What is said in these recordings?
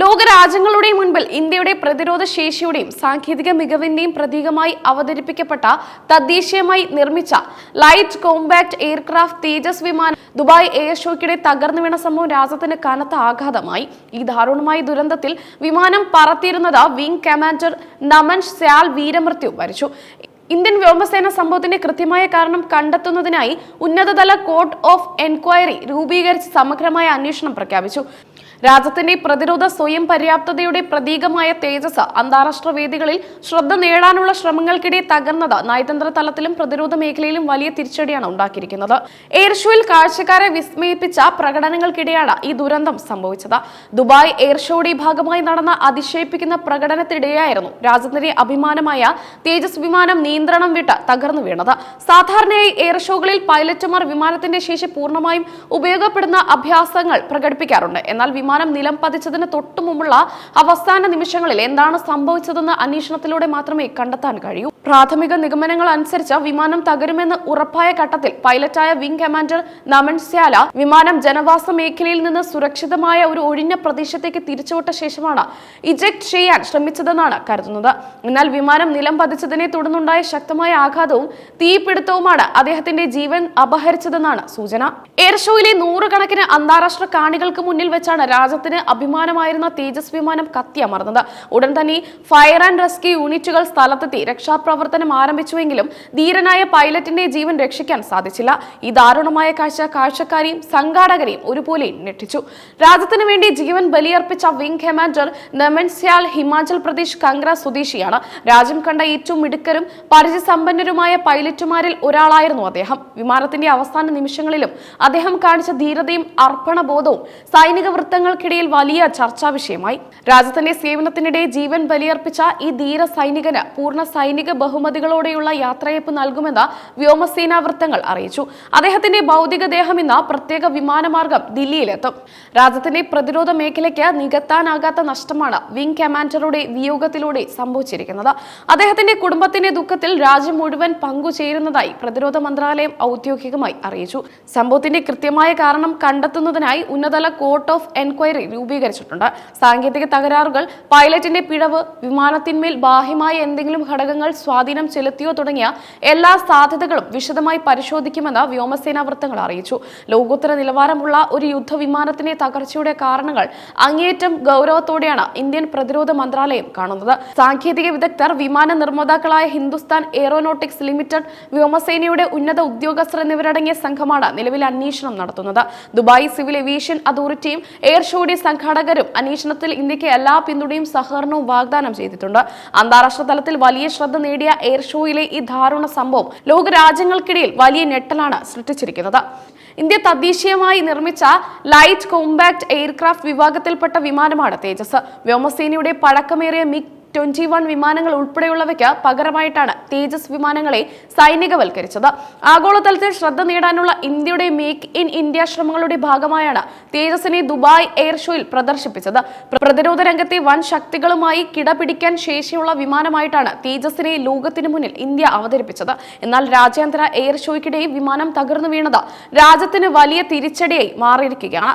ലോകരാജ്യങ്ങളുടെ മുൻപിൽ ഇന്ത്യയുടെ പ്രതിരോധ ശേഷിയുടെയും സാങ്കേതിക മികവിന്റെയും പ്രതീകമായി അവതരിപ്പിക്കപ്പെട്ട തദ്ദേശീയമായി നിർമ്മിച്ച ലൈറ്റ് കോമ്പാക്ട് എയർക്രാഫ്റ്റ് തേജസ് വിമാനം ദുബായ് എയർ ഷോയ്ക്കിടെ തകർന്നു വീണ സംഭവം രാജ്യത്തിന് കനത്ത ആഘാതമായി. ഈ ദാരുണമായ ദുരന്തത്തിൽ വിമാനം പറത്തിയിരുന്നത് വിംഗ് കമാൻഡർ നമൻ സ്യാൽ വീരമൃത്യു വരിച്ചു. ഇന്ത്യൻ വ്യോമസേന സംഭവത്തിന്റെ കൃത്യമായ കാരണം കണ്ടെത്തുന്നതിനായി ഉന്നതതല കോർട്ട് ഓഫ് എൻക്വയറി രൂപീകരിച്ച് സമഗ്രമായ അന്വേഷണം പ്രഖ്യാപിച്ചു. രാജ്യത്തിന്റെ പ്രതിരോധ സ്വയം പര്യാപ്തതയുടെ പ്രതീകമായ തേജസ് അന്താരാഷ്ട്ര വേദികളിൽ ശ്രദ്ധ നേടാനുള്ള ശ്രമങ്ങൾക്കിടെ തകർന്നത് നയതന്ത്ര തലത്തിലും പ്രതിരോധ മേഖലയിലും വലിയ തിരിച്ചടിയാണ് ഉണ്ടാക്കിയിരിക്കുന്നത്. എയർ ഷോയിൽ കാഴ്ചക്കാരെ വിസ്മയിപ്പിച്ച പ്രകടനങ്ങൾക്കിടെയാണ് ഈ ദുരന്തം സംഭവിച്ചത്. ദുബായ് എയർ ഷോയുടെ ഭാഗമായി നടന്ന അതിശയിപ്പിക്കുന്ന പ്രകടനത്തിനിടെയായിരുന്നു രാജ്യത്തിന്റെ അഭിമാനമായ തേജസ് വിമാനം നിയന്ത്രണം വിട്ട് തകർന്നു വീണത്. സാധാരണയായി എയർ ഷോകളിൽ പൈലറ്റുമാർ വിമാനത്തിന്റെ ശേഷി പൂർണമായും ഉപയോഗപ്പെടുന്ന അഭ്യാസങ്ങൾ പ്രകടിപ്പിക്കാറുണ്ട്. എന്നാൽ വിമാനം നിലം പതിച്ചതിന് തൊട്ടു മുമ്പുള്ള അവസാന നിമിഷങ്ങളിൽ എന്താണ് സംഭവിച്ചതെന്ന് അന്വേഷണത്തിലൂടെ മാത്രമേ കണ്ടെത്താൻ കഴിയൂ. പ്രാഥമിക നിഗമനങ്ങൾ അനുസരിച്ച് വിമാനം തകരുമെന്ന് ഉറപ്പായ ഘട്ടത്തിൽ പൈലറ്റായ വിംഗ് കമാൻഡർ നമൻ സ്യാല വിമാനം ജനവാസ മേഖലയിൽ നിന്ന് സുരക്ഷിതമായ ഒരു ഒഴിഞ്ഞ പ്രദേശത്തേക്ക് തിരിച്ചുവിട്ട ശേഷമാണ് ഇജക്ട് ചെയ്യാൻ ശ്രമിച്ചതെന്നാണ് കരുതുന്നത്. എന്നാൽ വിമാനം നിലം പതിച്ചതിനെ തുടർന്നുണ്ടായ ശക്തമായ ആഘാതവും തീപിടുത്തവുമാണ് അദ്ദേഹത്തിന്റെ ജീവൻ അപഹരിച്ചതെന്നാണ് സൂചന. എയർ ഷോയിലെ നൂറുകണക്കിന് അന്താരാഷ്ട്ര കാണികൾക്ക് മുന്നിൽ വെച്ചാണ് രാജ്യത്തിന് അഭിമാനമായിരുന്ന തേജസ് വിമാനം കത്തിയമർന്നത് ഉടൻ തന്നെ ഫയർ ആൻഡ് റെസ്ക്യൂ യൂണിറ്റുകൾ സ്ഥലത്തെത്തി രക്ഷാപ്രവർത്തനം ആരംഭിച്ചുവെങ്കിലും ധീരനായ പൈലറ്റിന്റെ ജീവൻ രക്ഷിക്കാൻ സാധിച്ചില്ല. ഈ ദാരുണമായ കാഴ്ച കാഴ്ചക്കാരെയും സംഘാടകരെയും ഒരുപോലെ ഞെട്ടിച്ചു. രാജ്യത്തിനു വേണ്ടി ജീവൻ ബലിയർപ്പിച്ച വിംഗ് കമാൻഡർ നമൻസ്യാൽ ഹിമാചൽ പ്രദേശ് കംഗ്ര സ്വദേശിയാണ്. രാജ്യം കണ്ട ഏറ്റവും മിടുക്കരും പരിചയസമ്പന്നരുമായ പൈലറ്റുമാരിൽ ഒരാളായിരുന്നു അദ്ദേഹം. വിമാനത്തിന്റെ അവസാന നിമിഷങ്ങളിലും അദ്ദേഹം കാണിച്ച ധീരതയും അർപ്പണബോധവും സൈനിക വൃത്തങ്ങൾക്കിടയിൽ വലിയ ചർച്ചാ വിഷയമായി. രാജ്യത്തിന്റെ സേവനത്തിനിടെ ജീവൻ ബലിയർപ്പിച്ച ഈ ധീര സൈനികന് പൂർണ സൈനിക ബഹുമതികളോടെയുള്ള യാത്രയപ്പ് നൽകുമെന്ന് വ്യോമസേനാ വൃത്തങ്ങൾ അറിയിച്ചു. അദ്ദേഹത്തിന്റെ ഭൗതികദേഹം ഇന്ന് പ്രത്യേക വിമാനമാർഗം ദില്ലിയിലെത്തും. രാജ്യത്തിന്റെ പ്രതിരോധ മേഖലയ്ക്ക് നികത്താനാകാത്ത നഷ്ടമാണ് വിംഗ് കമാൻഡറുടെ വിയോഗത്തിലൂടെ സംഭവിച്ചിരിക്കുന്നത്. അദ്ദേഹത്തിന്റെ കുടുംബത്തിന്റെ ദുഃഖത്തിൽ രാജ്യം മുഴുവൻ പങ്കുചേരുന്നതായി പ്രതിരോധ മന്ത്രാലയം ഔദ്യോഗികമായി അറിയിച്ചു. സംഭവത്തിന്റെ കൃത്യമായ കാരണം കണ്ടെത്തുന്നതിനായി ഉന്നതല കോർട്ട് ഓഫ് എൻക്വയറി രൂപീകരിച്ചിട്ടുണ്ട്. സാങ്കേതിക തകരാറുകൾ പൈലറ്റിന്റെ പിഴവ് വിമാനത്തിന്മേൽ ബാഹ്യമായ എന്തെങ്കിലും ഘടകങ്ങൾ സ്വാധീനം ചെലുത്തിയോ തുടങ്ങിയ എല്ലാ സാധ്യതകളും വിശദമായി പരിശോധിക്കുമെന്ന് വ്യോമസേനാ വൃത്തങ്ങൾ അറിയിച്ചു. ലോകോത്തര നിലവാരമുള്ള ഒരു യുദ്ധവിമാനത്തിന്റെ തകർച്ചയുടെ കാരണങ്ങൾ അങ്ങേയറ്റം ഗൗരവത്തോടെയാണ് ഇന്ത്യൻ പ്രതിരോധ മന്ത്രാലയം കാണുന്നത്. സാങ്കേതിക വിദഗ്ധർ വിമാന നിർമ്മാതാക്കളായ ഹിന്ദുസ്ഥാൻ എയറോനോട്ടിക്സ് ലിമിറ്റഡ് വ്യോമസേനയുടെ ഉന്നത ഉദ്യോഗസ്ഥർ എന്നിവരടങ്ങിയ സംഘമാണ് നിലവിൽ അന്വേഷണം നടത്തുന്നത്. ദുബായ് സിവിൽ ഏവിയേഷൻ അതോറിറ്റിയും എയർ ഷോയുടെ സംഘാടകരും അന്വേഷണത്തിൽ ഇന്ത്യയ്ക്ക് എല്ലാ പിന്തുണയും സഹകരണവും വാഗ്ദാനം ചെയ്തിട്ടുണ്ട്. അന്താരാഷ്ട്ര തലത്തിൽ വലിയ ശ്രദ്ധ നേടിയ എയർ ഷോയിലെ ഈ ദാരുണ സംഭവം ലോകരാജ്യങ്ങൾക്കിടയിൽ വലിയ ഞെട്ടലാണ് സൃഷ്ടിച്ചിരിക്കുന്നത്. ഇന്ത്യ തദ്ദേശീയമായി നിർമ്മിച്ച ലൈറ്റ് കോമ്പാക്ട് എയർക്രാഫ്റ്റ് വിഭാഗത്തിൽപ്പെട്ട വിമാനമാണ് തേജസ്. വ്യോമസേനയുടെ പഴക്കമേറിയ മിഗ് ട്വന്റി വൺ വിമാനങ്ങൾ ഉൾപ്പെടെയുള്ളവയ്ക്ക് പകരമായിട്ടാണ് തേജസ് വിമാനങ്ങളെ സൈനികവൽക്കരിച്ചത്. ആഗോളതലത്തിൽ ശ്രദ്ധ നേടാനുള്ള ഇന്ത്യയുടെ മേക്ക് ഇൻ ഇന്ത്യ ശ്രമങ്ങളുടെ ഭാഗമായാണ് തേജസിനെ ദുബായ് എയർ ഷോയിൽ പ്രദർശിപ്പിച്ചത്. പ്രതിരോധ രംഗത്തെ വൻ ശക്തികളുമായി കിടപിടിക്കാൻ ശേഷിയുള്ള വിമാനമായിട്ടാണ് തേജസിനെ ലോകത്തിനു മുന്നിൽ ഇന്ത്യ അവതരിപ്പിച്ചത്. എന്നാൽ രാജ്യാന്തര എയർ ഷോയ്ക്കിടെ വിമാനം തകർന്നു വീണത് രാജ്യത്തിന് വലിയ തിരിച്ചടിയായി മാറിയിരിക്കുകയാണ്.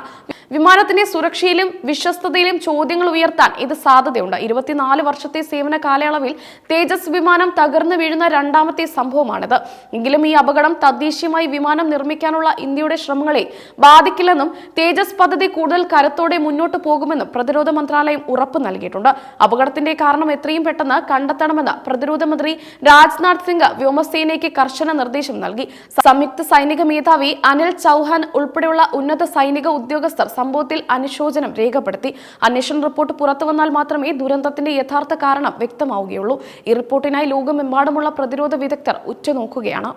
വിമാനത്തിന്റെ സുരക്ഷയിലും വിശ്വസ്തതയിലും ചോദ്യങ്ങൾ ഉയർത്താൻ ഇത് സാധ്യതയുണ്ട്. ഇരുപത്തിനാല് വർഷത്തെ സേവന കാലയളവിൽ തേജസ് വിമാനം തകർന്നു വീഴുന്ന രണ്ടാമത്തെ സംഭവമാണിത്. എങ്കിലും ഈ അപകടം തദ്ദേശീയമായി വിമാനം നിർമ്മിക്കാനുള്ള ഇന്ത്യയുടെ ശ്രമങ്ങളെ ബാധിക്കില്ലെന്നും തേജസ് പദ്ധതി കൂടുതൽ കരുത്തോടെ മുന്നോട്ട് പോകുമെന്നും പ്രതിരോധ മന്ത്രാലയം ഉറപ്പ് നൽകിയിട്ടുണ്ട്. അപകടത്തിന്റെ കാരണം എത്രയും പെട്ടെന്ന് കണ്ടെത്തണമെന്ന് പ്രതിരോധ മന്ത്രി രാജ്നാഥ് സിംഗ് വ്യോമസേനയ്ക്ക് കർശന നിർദ്ദേശം നൽകി. സംയുക്ത സൈനിക മേധാവി അനിൽ ചൌഹാൻ ഉൾപ്പെടെയുള്ള ഉന്നത സൈനിക ഉദ്യോഗസ്ഥർ സംഭവത്തിൽ അനുശോചനം രേഖപ്പെടുത്തി. അന്വേഷണ റിപ്പോർട്ട് പുറത്തു വന്നാൽ മാത്രമേ ദുരന്തത്തിന്റെ യഥാർത്ഥ കാരണം വ്യക്തമാവുകയുള്ളൂ. ഈ റിപ്പോർട്ടിനായി ലോകമെമ്പാടുമുള്ള പ്രതിരോധ വിദഗ്ധർ ഉറ്റുനോക്കുകയാണ്.